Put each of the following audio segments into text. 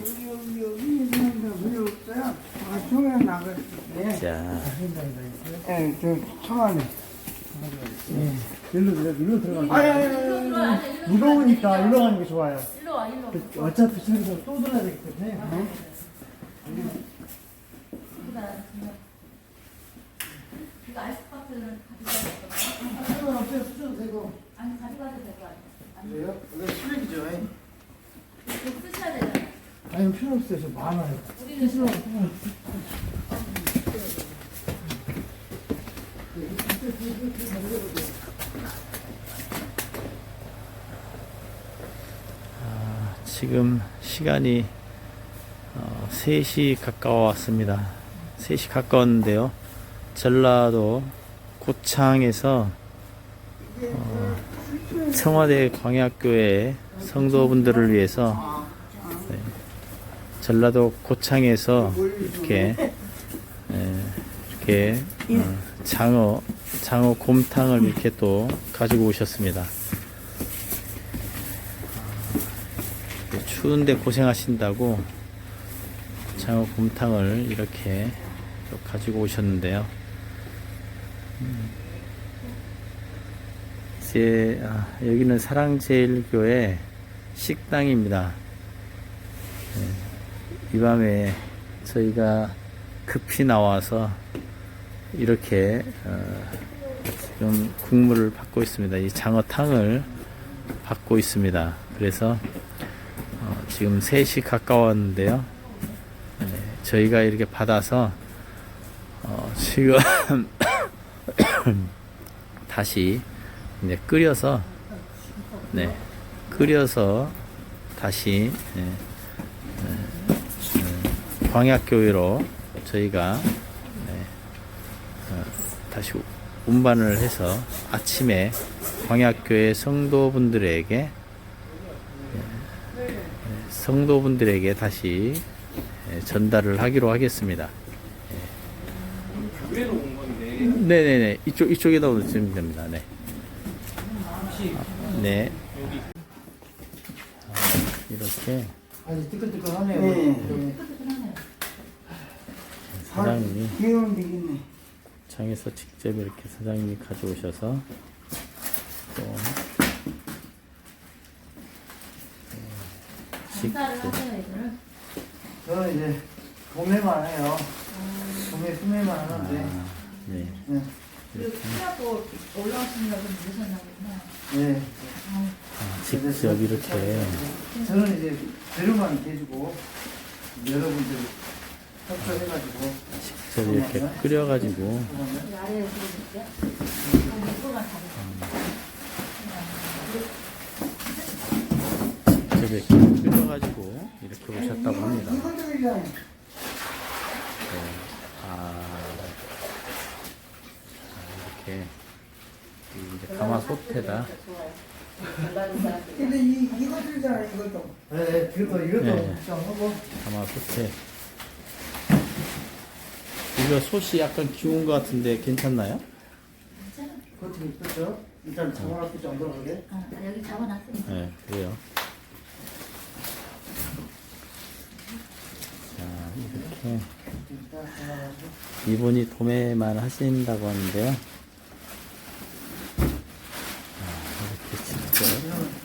여기 여기 여기 있는데 왜 없어요? 아 청에 나갔을 때. 자, 예, 저 청안에. 일로 들어, 일로 들어가. 아니 아니 아니, 아니. 무거우니까 일로 가는 게 좋아요. 일로 와, 일로 와. 그, 어차피 저기서 또 들어야 되기 때문에. 이거 아이스박스는 가져가도 될까? 상관없어요. 수저도 되고. 아니, 가져가도 될거 아니야? 아니, 그래요? 이거 쓰레기죠. 이거 쓰셔야 되잖 아. 아니, 필요 없어요. 저 많아요. 우리는 싫어. 지금 시간이 어, 3시 가까워 왔습니다. 3시 가까웠는데요. 전라도 고창에서 어, 청와대 광약교회 성도분들을 위해서 네, 전라도 고창에서 이렇게 예, 이렇게 어, 장어 장어 곰탕을 이렇게 또 가지고 오셨습니다. 추운데 고생하신다고 장어 곰탕을 이렇게 또 가지고 오셨는데요. 음. 이제 아, 여기는 사랑제일교회 식당입니다. 네, 이 밤에 저희가 급히 나와서 이렇게 어, 지금 국물을 받고 있습니다. 이 장어탕을 받고 있습니다. 그래서 어, 지금 3시 가까웠는데요. 네, 저희가 이렇게 받아서 어, 지금 다시 이제 끓여서 네 끓여서 다시 네, 광약교회로 저희가 네, 어, 다시 운반을 해서 아침에 광약교회 성도분들에게 성도분들에게 다시 예, 전달을 하기로 하겠습니다. 예. 네네네 이쪽 이쪽에다 놓으시면 됩니다. 네. 아, 네. 아, 이렇게 아주 뜨끈뜨끈하네요. 네. 사장님이 되겠네. 장에서 직접 이렇게 사장님이 가져오셔서 또 장사를 하세요, 이거를. 저는 이제 봄에만 해요. 봄에 수매만 하는데. 아, 네. 네. 그리고 키하고 올라오시려고 누르셨나 보구나. 네. 아, 직접 이렇게 저는 이제 재료만 해주고 여러분들이 협조 해가지고 직접 이렇게 끓여가지고. 이거만 직접 이렇게 끓여가지고 이렇게 오셨다고 합니다. 네. 아, 이렇게 이제 가마솥에다 근데 이 이거들이잖아요. 이것도. 네, 그것도 이것도 네. 좀 하고 가마솥에 이거 솥이 약간 기운 것 같은데 괜찮나요? 그것도 있었죠. 일단 장어학교 정도로 하게. 아, 여기 잡아놨으니까. 네, 그래요. 자, 이렇게 일단 장어학교. 이분이 도매만 하신다고 하는데요. 아, 이렇게 직접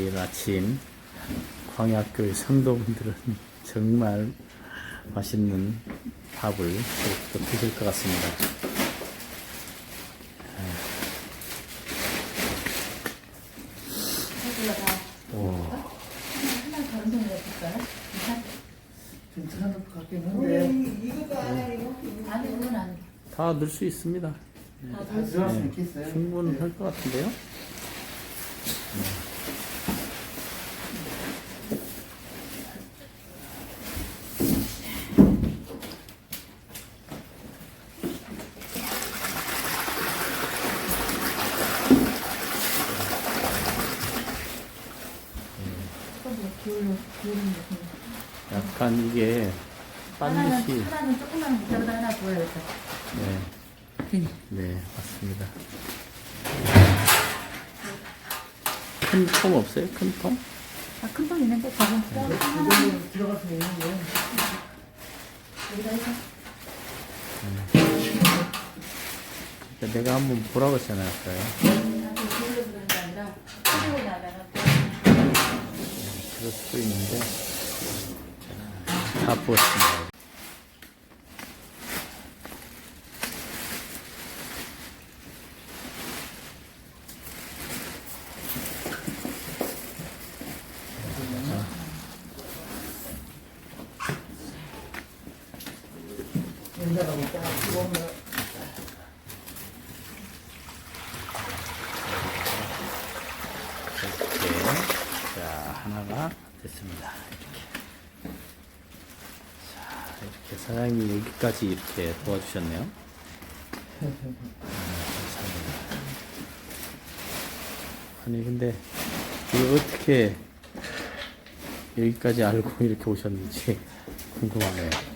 내일 아침 광야교회 성도분들은 정말 맛있는 밥을 또 드실 것 같습니다. 여기가 다 오, 것 같긴 한데 이것도 이거. 안 넣을 수 있습니다. 다 들어갔으면 네, 좋겠어요. 충분할 것 같은데요? 조금 더 기울여, 기울이면 돼. 약간 이게 하나는, 반드시 하나는 조금만 밑에보다 하나 보여야겠다. 네, 괜히. 네 맞습니다. 큰 통 없어요? 큰 통? 아, 큰통 있는데 네. 또 하나 이거 들어가서 있는 거. 여기다 해서. 그러니까 내가 한번 보라고 했잖아요, 아까요. 나한테 돌려서 그런 게 아니라 뿌리고 나면은 또 그럴 수도 있는데 다 부었습니다. 인자라고 딱 집어넣으면 이렇게 자 하나가 됐습니다. 이렇게 자 이렇게 사장님이 여기까지 이렇게 도와주셨네요. 음, 감사합니다. 아니 근데 이거 어떻게 여기까지 알고 이렇게 오셨는지 궁금하네요.